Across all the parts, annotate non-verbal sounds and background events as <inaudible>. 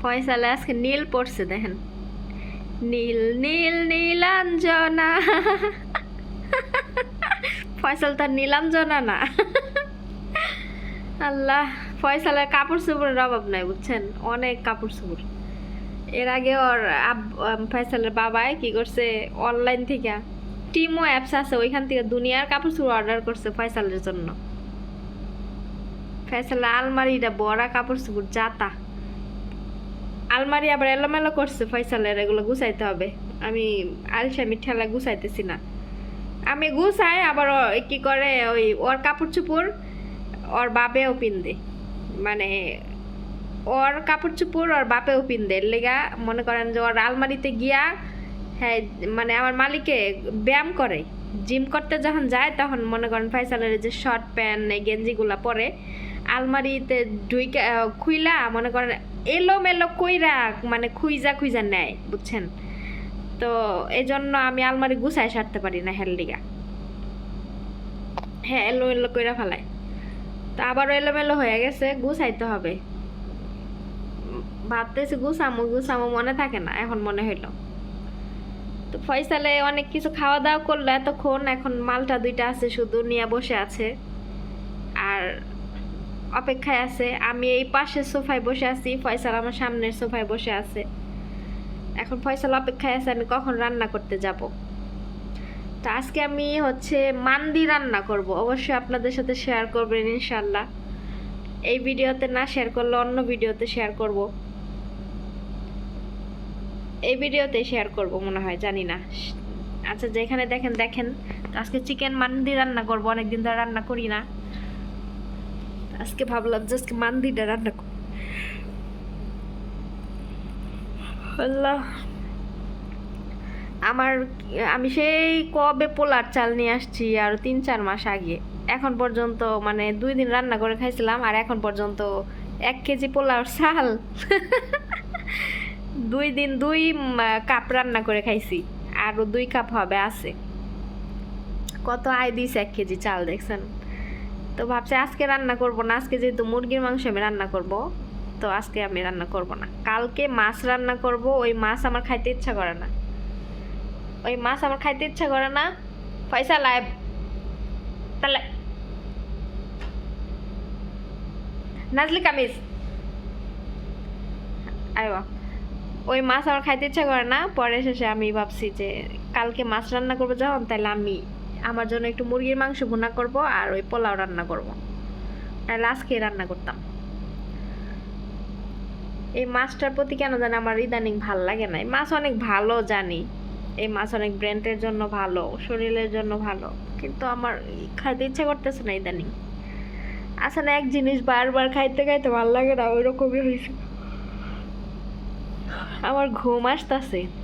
ফয়সালে আজকে নীল পড়ছে, দেখেন। নীল নীল, নীলাঞ্জনা। ফয়সাল তার নীলাঞ্জনা না। আল্লাহ, ফয়সালের কাপড় চোপড়ের অভাব নাই, বুঝছেন? অনেক কাপড় চোপড়। এর আগে ওর আব- ফয়সালের বাবাই কি করছে অনলাইন থেকে টিমও অ্যাপস আছে, ওইখান থেকে দুনিয়ার কাপড় চোপড় অর্ডার করছে ফয়সালের জন্য। ফয়সালের আলমারিটা বড়া কাপড় চোপড়, জাতা। আলমারি আবার এলোমেলো করছে, ফয়সালের এগুলো গুছাইতে হবে। আমি আলসামি ঠেলা গুছাইতেছি না। আমি গুছাই, আবার কি করে, ওই ওর কাপড় চোপড় ওর বাপেও পিন্দে। মানে ওর কাপড় চোপড় ওর বাপেও পিন্দে। লেগা মনে করেন যে ওর আলমারিতে গিয়া হ্যাঁ মানে আমার মালিকে ব্যায়াম করে। জিম করতে যখন যায়, তখন মনে করেন ফাইসালের যে শর্ট প্যান্ট গেঞ্জিগুলা পরে, আলমারিতে ঢুইকা, খুইলা মনে করেন এলো মেলো কইরা মানে খুইজা খুইজা নেয়, বুঝছেন? তো এই জন্য আমি আলমারি গুছায় সারতে পারি না হেলদিগা হ্যাঁ এলো এলো কইরা ফেলায়। তো আবারও এলোমেলো হয়ে গেছে, গুছাইতে হবে। ভাবতেছি গুছামো গুছামো মনে থাকে না, এখন মনে হইল। তো ফয়সালে অনেক কিছু খাওয়া দাওয়া করল এতক্ষণ, এখন মালটা দুইটা আছে, শুধু নিয়ে বসে আছে। আর অপেক্ষায় আছে। আমি এই পাশের সোফায় বসে আছি, ফয়সাল আমার সামনের সোফায় বসে আছে। এখন ফয়সাল অপেক্ষায় আছে, আমি কখন রান্না করতে যাব? তো আজকে আমি হচ্ছে মান্দি রান্না করব। অবশ্যই আপনাদের সাথে শেয়ার করবেন ইনশাল্লাহ এই ভিডিওতে না শেয়ার করলে অন্য ভিডিওতে শেয়ার করব। এই ভিডিওতে শেয়ার করব মনে হয়, জানি না। আচ্ছা যেখানে দেখেন দেখেন। আজকে চিকেন মান্দি রান্না করব, অনেকদিন ধরে রান্না করি না। আজকে ভাবলাম যে আজকে মান্দিটা রান্না আল্লাহ। আমার আমি সেই কবে পোলার চাল নিয়ে আসছি আর তিন চার মাস আগে। এখন পর্যন্ত মানে দুই দিন রান্না করে খাইছিলাম আর এখন পর্যন্ত এক কেজি পোলার চাল। <laughs> দুই দিন দুই কাপ রান্না করে খাইছি আরও দুই কাপ হবে আছে। কত আয় দিয়েছে এক কেজি চাল দেখছেন? তো ভাবছি আজকে রান্না করব না, আজকে যেহেতু মুরগির মাংস আমি রান্না করব, তো আজকে আমি রান্না করব না। কালকে মাছ রান্না করব, ওই মাছ আমার খাইতে ইচ্ছা করে না। ওই মাছ আমার খাইতে ইচ্ছা করে না। পয়সা লাইব তাহলে নাজলি কামিজ। ওই মাছ আমার খাইতে ইচ্ছা করে না, পরে শেষে আমি ভাবছি যে কালকে মাছ রান্না করব যখন, তাহলে আমি আমার জন্য একটু মুরগির মাংস ভুনা করব আর ওই পোলাও রান্না করব। তাহলে আজকে রান্না করতাম। এই মাছটার প্রতি কেন জানি আমার ইদানিং ভালো লাগে না। মাছ অনেক ভালো জানি। এই মাছ অনেক ব্র্যান্ডের জন্য ভালো, শরীরের জন্য ভালো। কিন্তু আমার খাইতে ইচ্ছা করতেছে না ইদানিং। আসলে এক জিনিস বারবার খাইতে খাইতে ভালো লাগে না ওই রকমই হয়েছে আমার ঘুম আসতেছে।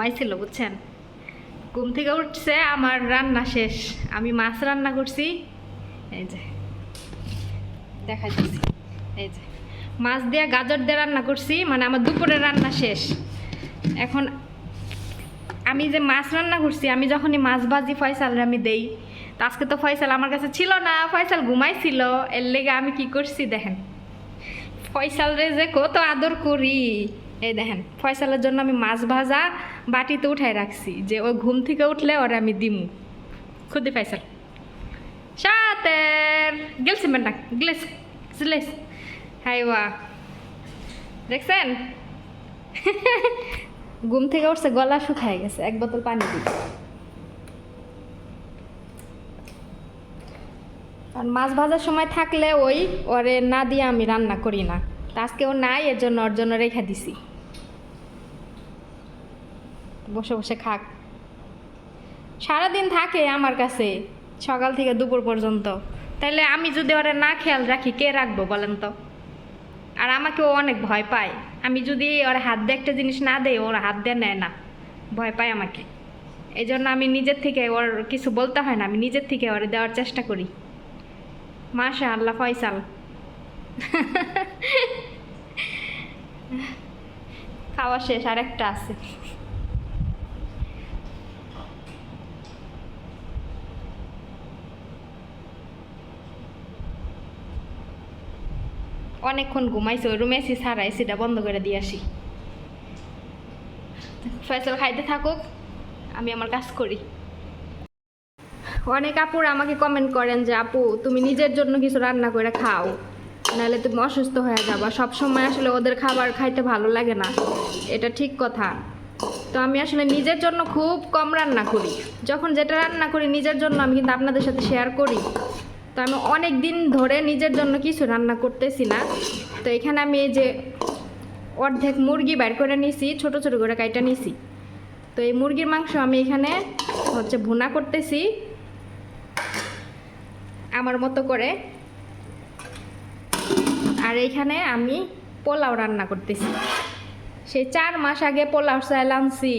ঘুমাইছিল, বুঝছেন? ঘুম থেকে উঠছে, আমার রান্না শেষ। আমি মাছ রান্না করছি। এই যে দেখা যাচ্ছে এই যে, মাছ দিয়ে গাজর দিয়ে রান্না করছি মানে আমার দুপুরের রান্না শেষ। এখন আমি যে মাছ রান্না করছি, আমি যখনই মাছ ভাজি ফয়সালরে আমি দেই। তো আজকে তো ফয়সাল আমার কাছে ছিল না, ফয়সাল ঘুমাইছিল। এর লেগে আমি কি করছি, দেখেন। ফয়সাল রে যে কত আদর করি। এই দেখেন, ফয়সালের জন্য আমি মাছ ভাজা বাটিতে উঠাই রাখছি, যে ও ঘুম থেকে উঠলে ওরে আমি দিমু। খুদি ফয়সাল সাতের, গেলছি মেন্টা গ্লেস গ্লেস হাইওয়া। দেখছেন? <laughs> ঘুম থেকে উঠছে, গলা শুকায় গেছে, এক বোতল পানি দিই। আর মাছ ভাজার সময় থাকলে ওই ওরে না দিয়ে আমি রান্না করি না। আজকে ও নাই, এর জন্য ওর জন্য রেখে দিছি। বসে বসে খাক। সারাদিন থাকে আমার কাছে, সকাল থেকে দুপুর পর্যন্ত। তাইলে আমি যদি ওরা না খেয়াল রাখি, কে রাখব বলেন তো? আর আমাকে ও অনেক ভয় পায়। আমি যদি ওর হাত দিয়ে একটা জিনিস না দেই, ওর হাত দিয়ে নেয় না। ভয় পায় আমাকে। এই জন্য আমি নিজের থেকে ওর কিছু বলতে হয় না, আমি নিজের থেকে ওর দেওয়ার চেষ্টা করি। মাশা আল্লাহ ফয়সাল। খাওয়া শেষ আর একটা আছে। অনেকক্ষণ ঘুমাইছে, ওই রুমে এসি সারা এসিটা বন্ধ করে দিয়ে আসি। ফয়সাল, খাইতে থাকুক, আমি আমার কাজ করি। অনেক আপুর আমাকে কমেন্ট করেন যে, আপু, তুমি নিজের জন্য কিছু রান্না করে খাও, নাহলে তুমি অসুস্থ হয়ে যাবা। সব সময় আসলে ওদের খাবার খাইতে ভালো লাগে না, এটা ঠিক কথা। তো আমি আসলে নিজের জন্য খুব কম রান্না করি। যখন যেটা রান্না করি নিজের জন্য, আমি কিন্তু আপনাদের সাথে শেয়ার করি। তো আমি অনেক দিন ধরে নিজের জন্য কিছু রান্না করতেছি না। তো এখানে আমি এই যে অর্ধেক মুরগি বের করে নিছি, ছোট ছোট করে কাইটা নিছি। তো এই মুরগির মাংস আমি এখানে হচ্ছে ভুনা করতেছি। আমার মতো করে। আর এইখানে আমি পোলাও রান্না করতেছি। সেই চার মাস আগে পোলাও চাল আনছি।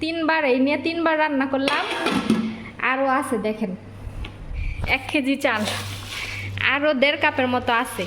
তিনবার, এই নিয়ে তিনবার রান্না করলাম। আরও আছে দেখেন। এক কেজি চাল। আরও দেড় কাপের মতো আছে।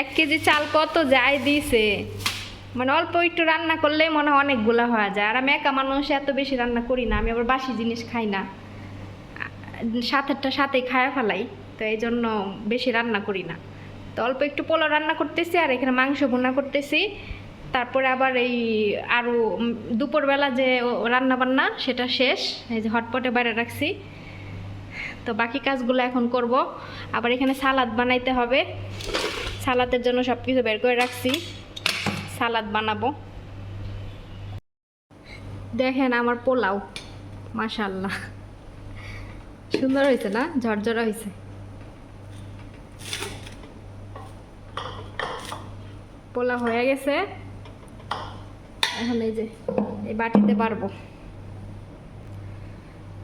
এক কেজি চাল কত যায় দিছে। মানে অল্প একটু রান্না করলেই মনে হয় অনেকগুলো হয়ে যায়। আর আমি একা মানুষ, এত বেশি রান্না করি না। আমি আবার বাসি জিনিস খাই না। সাথেরটা সাথে খায়া ফেলাই। তো এই জন্য বেশি রান্না করি না। তো অল্প একটু পোলাও রান্না করতেছি, আর এখানে মাংস ভুনা করতেছি। তারপরে আবার এই আরও দুপুরবেলা যে রান্না বান্না সেটা শেষ। এই যে হটপটে বাইরে রাখছি। তো বাকি কাজগুলো এখন করব। আবার এখানে সালাদ বানাইতে হবে। সালাদের জন্য সব কিছু বের করে রাখছি। সালাদ বানাবো। দেখেন আমার পোলাও। মাশাল্লাহ সুন্দর হয়েছে না? ঝরঝরা হয়েছে। পোলা হয়ে গেছে। এখন এই যে, এই বাটিতে পারব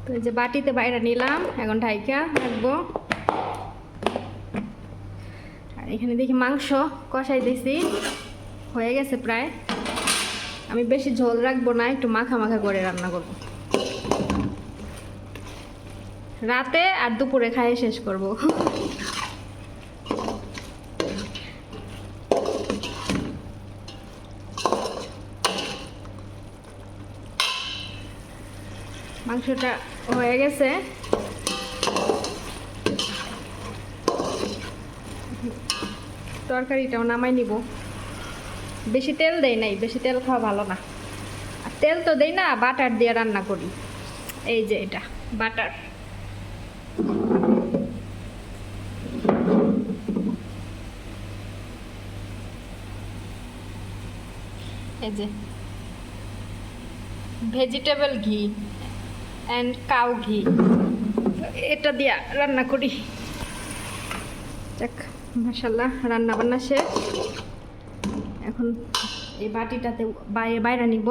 তো এই যে বাটিতে বাইরে নিলাম, এখন ঢাইকা রাখব। আর এখানে দেখি মাংস কষাই দিছি, হয়ে গেছে প্রায়। আমি বেশি ঝোল রাখব না, একটু মাখা মাখা করে রান্না করব। রাতে আর দুপুরে খাইয়ে শেষ করব। মাংসটা হয়ে গেছে। তরকারিটাও নামাই নিব। বেশি তেল দেই নাই, বেশি তেল খাওয়া ভালো না। আর তেল তো দেই না, বাটার দিয়ে রান্না করি। এই যে এটা, বাটার। এই যে। ভেজিটেবল ঘি। অ্যান্ড কাউ ঘি এটা দিয়া রান্না করি। দেখ মাসাল্লাহ রান্না বান্না শেষ। এখন এই বাটিটাতে বাইরে বাইরে নিব।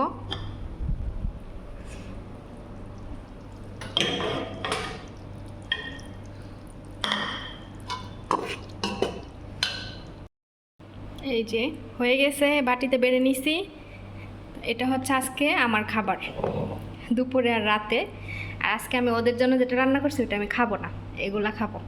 এই যে, হয়ে গেছে, বাটিতে বেড়ে নিছি। এটা হচ্ছে আজকে আমার খাবার। দুপুরে আর রাতে। আর আজকে আমি ওদের জন্য যেটা রান্না করছি, ওটা আমি খাব না। এগুলা খাব।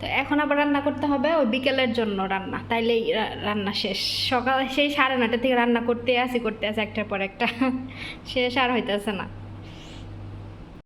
তো এখন আবার রান্না করতে হবে, ওই বিকেলের জন্য রান্না। তাইলেই রান্না শেষ। সকাল, সেই সাড়ে নটা থেকে রান্না করতে আসি করতে আসি একটার পর একটা। <laughs> শেষ আর হইতেছে না।